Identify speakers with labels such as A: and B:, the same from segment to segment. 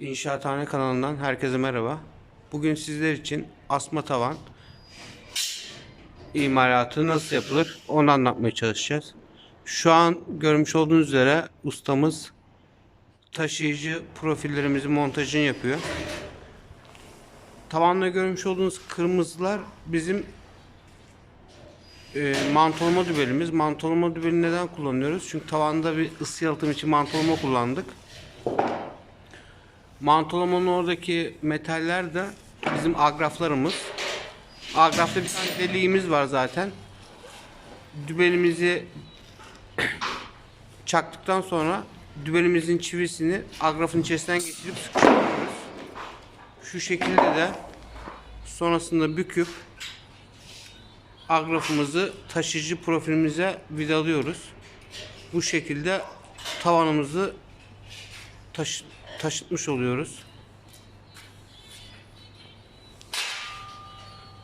A: İnşaathane kanalından herkese merhaba. Bugün sizler için asma tavan imalatı nasıl yapılır onu anlatmaya çalışacağız. Şu an görmüş olduğunuz üzere ustamız taşıyıcı profillerimizin montajını yapıyor. Tavanda görmüş olduğunuz kırmızılar bizim e, mantolama dübelimiz. Mantolama dübeli neden kullanıyoruz? Çünkü tavanda bir ısı yalıtım için mantolama kullandık. Mantolamanın oradaki metaller de bizim agraflarımız. Agrafta bir tane deliğimiz var zaten. Dübelimizi çaktıktan sonra dübelimizin çivisini agrafın içerisinden geçirip sıkıştırıyoruz. Şu şekilde de sonrasında büküp agrafımızı taşıyıcı profilimize vidalıyoruz. Bu şekilde tavanımızı taşı, taşıtmış oluyoruz.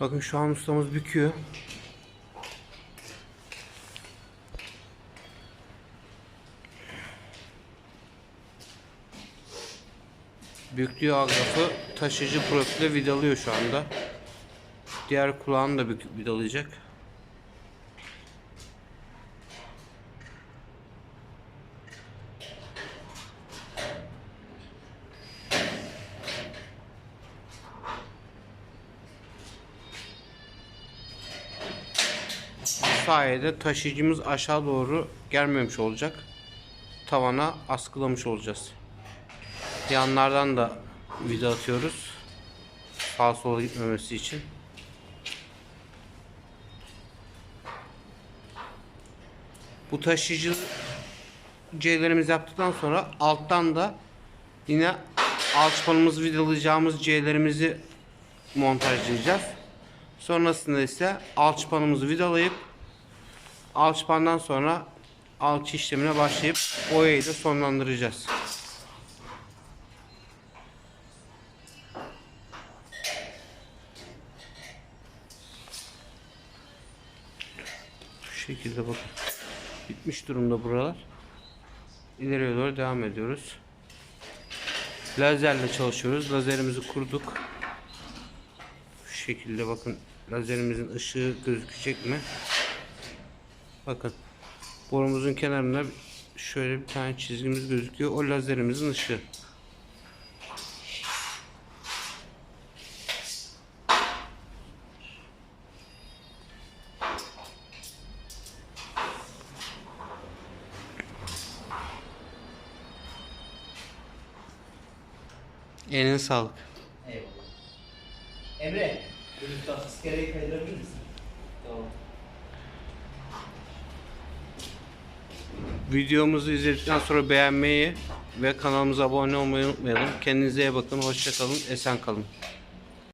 A: Bakın şu an ustamız büküyor. Büktüğü agrafı taşıyıcı profile vidalıyor şu anda. Diğer kulağını da büküp sayede taşıyıcımız aşağı doğru gelmemiş olacak. Tavana askılamış olacağız. Yanlardan da vida atıyoruz. Sağa sola gitmemesi için. Bu taşıyıcı C'lerimizi yaptıktan sonra alttan da yine alçıpanımızı vidalayacağımız C'lerimizi montajlayacağız. Sonrasında ise alçıpanımızı vidalayıp alçıpandan sonra alçı işlemine başlayıp boyayı da sonlandıracağız. Şu şekilde bakın. Bitmiş durumda buralar. İleriye doğru devam ediyoruz. Lazerle çalışıyoruz. Lazerimizi kurduk. Şu şekilde bakın lazerimizin ışığı gözükecek mi? Bakın borumuzun kenarında şöyle bir tane çizgimiz gözüküyor. O lazerimizin ışığı. Eline sağlık.
B: Eyvallah. Emre, lütfen iskeleyi kaydırabilir misin? Tamam.
A: Videomuzu izledikten sonra beğenmeyi ve kanalımıza abone olmayı unutmayalım. Kendinize iyi bakın. Hoşça kalın. Esen kalın.